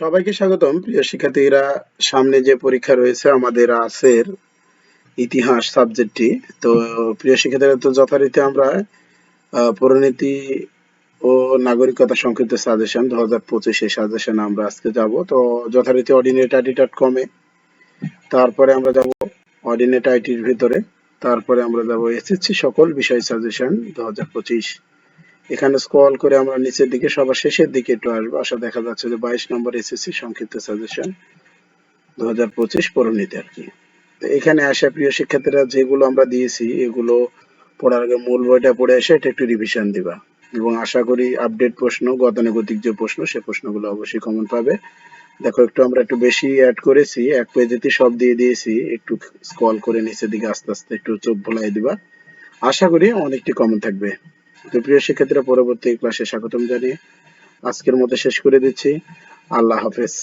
সবাইকে স্বাগতম। প্রিয় শিক্ষার্থীরা, সামনে যে পরীক্ষা রয়েছে আমাদের আসের ইতিহাস সাবজেক্টটি তো প্রিয় শিক্ষার্থীরা, তো যথারীতি আমরা পরিণতি ও নাগরিকতা সংক্ষিপ্ত সাজেশন দু হাজার পঁচিশে সাজেশন আমরা আজকে যাব। তো যথারীতি অর্ডিনেট আইডি ডট কমে তারপরে আমরা যাব অর্ডিনেট আইটির ভিতরে, তারপরে আমরা যাব এসএসসি সকল বিষয় সাজেশন দু হাজার পঁচিশ এখানে স্ক্রল করে আমরা নিচের দিকে, সবার শেষের দিকে একটু আসব। আশা দেখা যাচ্ছে যে বাইশ নম্বর এসএসসি সংক্ষিপ্ত সাজেশন দু হাজার পঁচিশ পরিণতি আর কি। এখানে আসা প্রিয় শিক্ষার্থীরা, যেগুলো আমরা দিয়েছি, এগুলো পড়ার আগে মূল বইটা পড়ে এসে এটা একটু রিভিশন দিবা। এবং আশা করি আপডেট প্রশ্ন, গতানুগতিক যে প্রশ্ন, সে প্রশ্নগুলো অবশ্যই কমন পাবে। দেখো, একটু আমরা একটু বেশি অ্যাড করেছি, এক পেজেতে সব দিয়ে দিয়েছি। একটু স্ক্রল করে নিচের দিকে আস্তে আস্তে একটু চোখ ভোলাই দিবা। আশা করি অনেকটি কমন থাকবে। তো প্রিয় শিক্ষার্থীরা পরবর্তী ক্লাসে স্বাগতম জানিয়ে আজকের মতো শেষ করে দিচ্ছি। আল্লাহ হাফেজ।